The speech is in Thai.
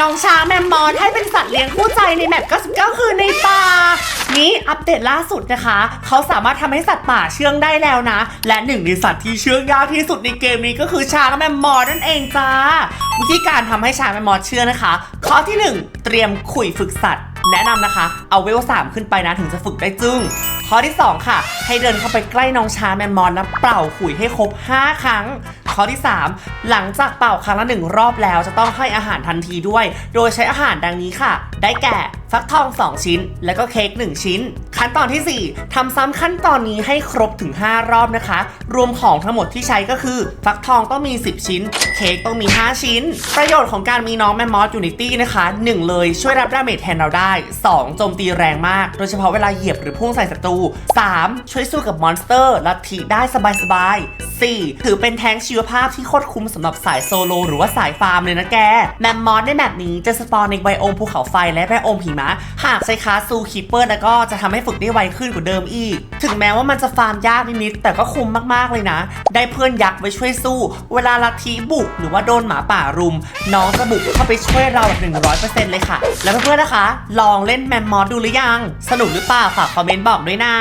น้องช้างแมมมอสให้เป็นสัตว์เลี้ยงคู่ใจในแมป99คืนในป่า นี้อัปเดตล่าสุดนะคะ เขาสามารถทำให้สัตว์ป่าเชื่องได้แล้วนะ และหนึ่งในสัตว์ที่เชื่องยากที่สุดในเกมนี้ก็คือช้างแมมมอสนั่นเองจ้า วิธีการทำให้ช้างแมมมอสเชื่องนะคะ ข้อที่ 1 เตรียมขุยฝึกสัตว์ แนะนำนะคะ เอาเวล3ขึ้นไปนะถึงจะฝึกได้จึ้งข้อที่ 2 ค่ะ ให้เดินเข้าไปใกล้น้องช้างแมมมอนแล้วเป่าขุยให้ครบ 5 ครั้ง ข้อที่ 3 หลังจากเป่าครั้งละหนึ่งรอบแล้วจะต้องให้อาหารทันทีด้วย โดยใช้อาหารดังนี้ค่ะ ได้แก่ฟักทอง 2 ชิ้น แล้วก็เค้ก1ชิ้น ขั้นตอนทีสี่4ทำซ้ำขั้นตอนนี้ให้ครบถึง 5 รอบนะคะ รวมของทั้งหมดที่ใช้ก็คือ ฟักทองต้องมี 10 ชิ้น เค้กต้องมี 5 ชิ้น ประโยชน์ของการมีน้องแมมมอสยูนิตี้นะคะ 1 เลยช่วยรับดาเมจแทนเราได้ 2 โจมตีแรงมาก โดยเฉพาะเวลาเหยียบหรือพุ่งใส่ศัตรู 3 ช่วยสู้กับมอนสเตอร์ลัทธิได้สบายๆ 4 ถือเป็นแท้งชีวภาพที่โคตรคุ้มสำหรับสายโซโล หรือว่าสายฟาร์มเลยนะแก แมมมอสในแบบนี้จะสปอนในไบโอมภูเขาไฟและไบโอมหิมะ หากใช้คาซูคิปเปอร์แล้วก็จะทำให้ฝึกได้ไวขึ้นกว่าเดิมอีก ถึงแม้ว่ามันจะฟาร์มยากนิดๆแต่ก็คุ้มมากๆเลยนะ ได้เพื่อนยักษ์ไว้ช่วยสู้ เวลาลัทธิบุกหรือว่าโดนหมาป่ารุม น้องจะบุกเข้าไปช่วยเราแบบ100%เลยค่ะ แล้วเพื่อนๆนะคะ ลองเล่นแมมมอสดูหรือยัง สนุกหรือเปล่าฝากคอมเมนต์บอกด้วยนะ